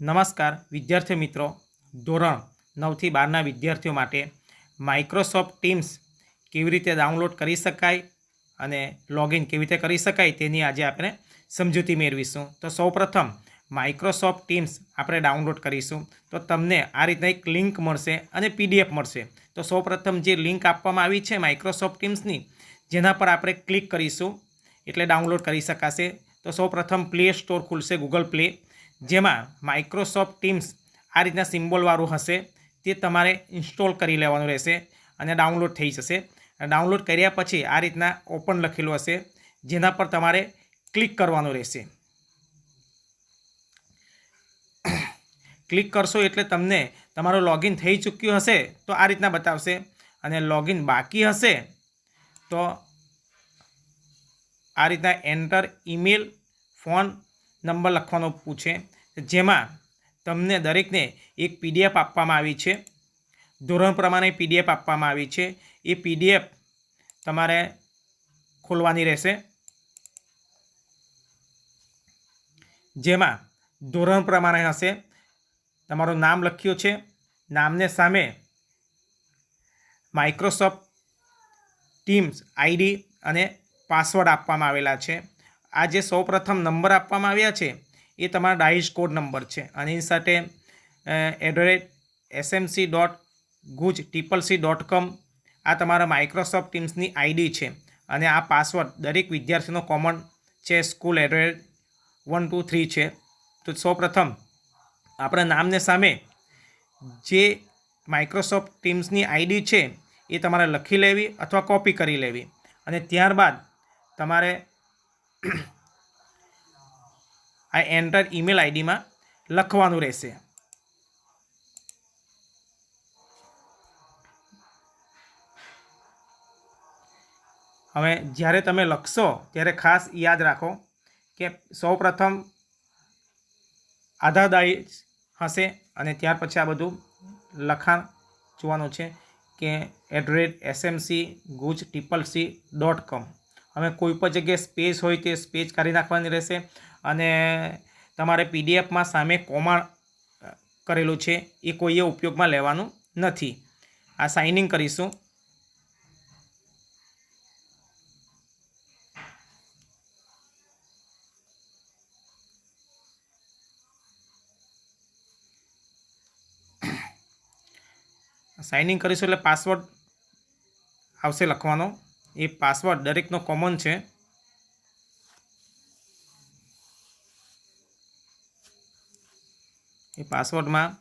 નમસ્કાર, વિદ્યાર્થી મિત્રો. ધોરણ નવથી બારના વિદ્યાર્થીઓ માટે માઇક્રોસોફ્ટ ટીમ્સ કેવી રીતે ડાઉનલોડ કરી શકાય અને લોગિન કેવી રીતે કરી શકાય તેની આજે આપણે સમજૂતી મેળવીશું. તો સૌપ્રથમ માઇક્રોસોફ્ટ ટીમ્સ આપણે ડાઉનલોડ કરીશું. તો તમને આ રીતના એક લિંક મળશે અને પીડીએફ મળશે. તો સૌપ્રથમ જે લિંક આપવામાં આવી છે માઇક્રોસોફ્ટ ટીમ્સની જેના પર આપણે ક્લિક કરીશું એટલે ડાઉનલોડ કરી શકાશે. તો સૌપ્રથમ પ્લે સ્ટોર ખુલશે ગૂગલ પ્લે જેમાં માઇક્રોસોફ્ટ ટીમ્સ આ રીતના સિમ્બોલવાળું હશે, તે તમારે ઇન્સ્ટોલ કરી લેવાનું રહેશે અને ડાઉનલોડ થઈ જશે. ડાઉનલોડ કર્યા પછી આ રીતના ઓપન લખેલું હશે, જેના પર તમારે ક્લિક કરવાનું રહેશે. ક્લિક કરશો એટલે તમને તમારું લોગિન થઈ ચૂક્યું હશે, તો આ રીતના બતાવશે. અને લોગિન બાકી હશે, તો આ રીતના એન્ટર ઈમેલ ફોન નંબર લખવાનો પૂછે. જેમાં તમને દરેકને એક પીડીએફ આપવામાં આવી છે. ધોરણ પ્રમાણે પીડીએફ આપવામાં આવી છે. એ પીડીએફ તમારે ખોલવાની રહેશે. જેમાં ધોરણ પ્રમાણે હશે. તમારું નામ લખ્યું છે. નામને સામે માઇક્રોસોફ્ટ ટીમ્સ આઈડી અને પાસવર્ડ આપવામાં આવેલા છે. આ જે સૌપ્રથમ નંબર આપવામાં આવ્યા છે, એ તમારા ડાઈસ કોડ નંબર છે. અને એની સાથે at SMC dot guj triple C dot com આ તમારા માઇક્રોસોફ્ટ ટીમ્સની આઈડી છે. અને આ પાસવર્ડ દરેક વિદ્યાર્થીનો કોમન છે, school address one, two, three છે. તો સૌપ્રથમ આપણા નામને સામે જે માઇક્રોસોફ્ટ ટીમ્સની આઈડી છે, એ તમારે લખી લેવી અથવા કોપી કરી લેવી. અને ત્યારબાદ તમારે આ એન્ટર ઈમેલ આઈડીમાં લખવાનું રહેશે. હવે જ્યારે તમે લખશો, ત્યારે ખાસ યાદ રાખો કે સૌપ્રથમ આધારદાયી હશે અને ત્યાર પછી આ બધું લખાણ જોવાનું છે કે at rate SMC guj triple C dot com હવે કોઈ પણ જગ્યાએ સ્પેસ હોય તે સ્પેસ કાઢી નાખવાની રહેશે. અને તમારે પીડીએફમાં સામે કોમા કરેલું છે એ કોઈએ ઉપયોગમાં લેવાનું નથી. આ સાઇનિંગ કરીશું. સાઇનિંગ કરીશું એટલે પાસવર્ડ આવશે લખવાનો. એ પાસવર્ડ દરેકનો કોમન છે. એ પાસવર્ડમાં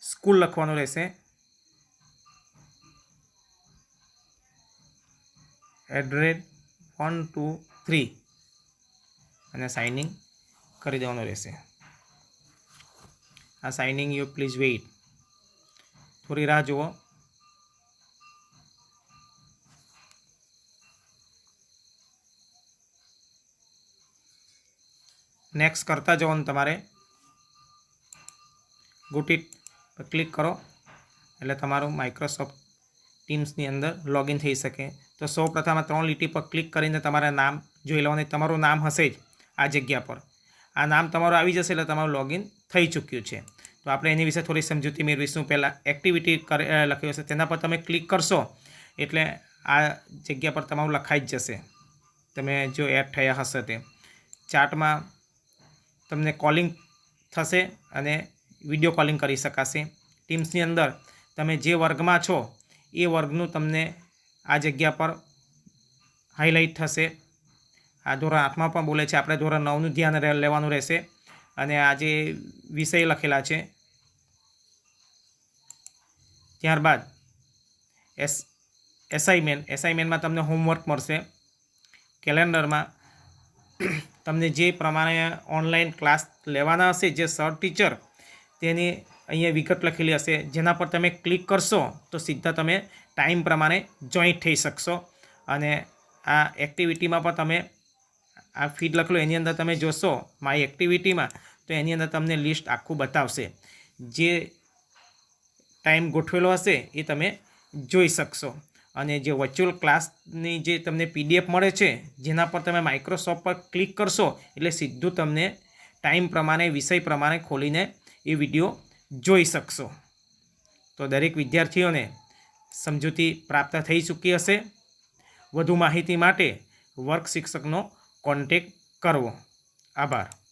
સ્કૂલ લખવાનું રહેશે. એડ્રેસ વન ટુ થ્રી અને સાઇનિંગ કરી દેવાનું રહેશે. આ સાઇનિંગ યુ પ્લીઝ વેઇટ થોડી રાહ જુઓ. નેક્સ્ટ કરતા જવાનું તમારે. ગુટી પર ક્લિક કરો. એટલે તમારું માઇક્રોસોફ્ટ ટીમ્સની અંદર લોગિન થઈ શકે. તો સૌ પ્રથમ ત્રણ લીટી પર ક્લિક કરીને તમારા નામ જોઈ લેવાનું. તમારું નામ હશે જ આ જગ્યા પર. આ નામ તમારું આવી જશે એટલે તમારું લોગિન થઈ ચૂક્યું છે. તો આપણે એની વિશે થોડી સમજૂતી મેળવીશું. પહેલાં એક્ટિવિટી લખ્યું હશે. તેના પર તમે ક્લિક કરશો એટલે આ જગ્યા પર તમારું લખાઈ જ જશે. તમે જો એડ થયા હશે તે. ચાર્ટમાં તમને કોલિંગ થશે અને વીડિયો કોલિંગ કરી શકાશે. ટીમ્સની અંદર તમે જે વર્ગમાં છો, એ વર્ગનું તમને આ જગ્યા પર હાઇલાઇટ થશે. આ ધોરણ આઠમાં પણ બોલે છે, આપણે ધોરણ નવનું ધ્યાન લેવાનું રહેશે. અને આ જે વિષય લખેલા છે, ત્યારબાદ એસ એસાઇમેન્ટ એસાઇમેન્ટમાં તમને હોમવર્ક મળશે. કેલેન્ડરમાં તમને જે પ્રમાણે ઓનલાઈન ક્લાસ લેવાના હશે, જે સર ટીચર તેની અહીંયા વિગત લખેલી હશે. જેના પર તમે ક્લિક કરશો, તો સીધા તમે ટાઈમ પ્રમાણે જોઈન્ટ થઈ શકશો. અને આ એક્ટિવિટીમાં પણ તમે આ ફીડ લખેલું એની અંદર તમે જોશો માય એક્ટિવિટીમાં તો એની અંદર તમને લિસ્ટ આખું બતાવશે. જે ટાઈમ ગોઠવેલો હશે, એ તમે જોઈ શકશો. અને જે વર્ચ્યુઅલ ક્લાસની જે તમને પીડીએફ મળે છે, જેના પર તમે માઇક્રોસોફ્ટ પર ક્લિક કરશો, એટલે સીધું તમને ટાઈમ પ્રમાણે, વિષય પ્રમાણે ખોલીને એ વીડિયો જોઈ શકશો. તો દરેક વિદ્યાર્થીઓને સમજૂતી પ્રાપ્ત થઈ ચૂકી હશે. વધુ માહિતી માટે વર્ગ શિક્ષકનો કોન્ટેક કરવો. આભાર.